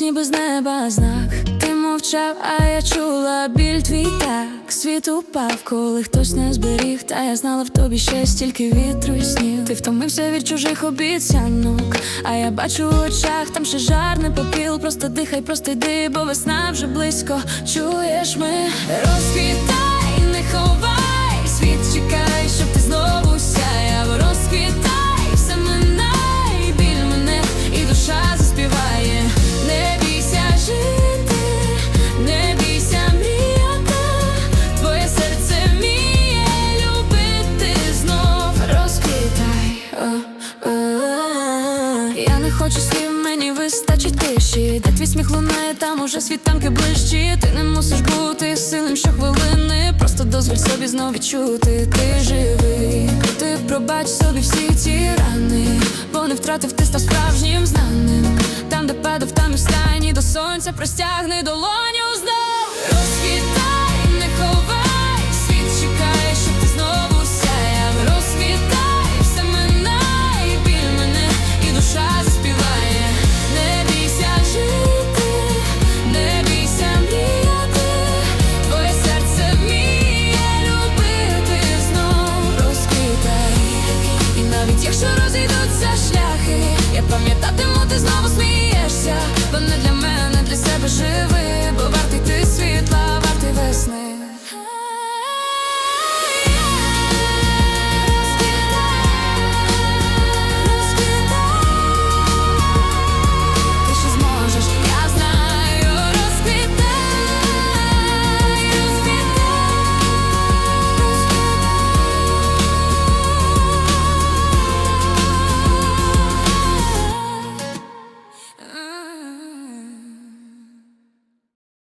ніби з неба знак. Ти мовчав, а я чула біль твій так. Світ упав, коли хтось не зберіг. Та я знала в тобі ще стільки вітру і снів. Ти втомився від чужих обіцянок. А я бачу в очах, там ще жар не попіл. Просто дихай, просто йди, бо весна вже близько. Чуєш ми, розквітай, Слів, мені вистачить тиші. Де твій сміх лунає, там уже світанки ближчі. Ти не мусиш бути сильним щохвилини. Просто дозволь собі знов відчути. Ти живий, ти пробач собі всі ці рани, бо не втратив ти став справжнім знаним. Там, де падав, там і встань, і до сонця простягни долоню. якщо розійдуться шляхи, я пам'ятатиму, ти знову сміх.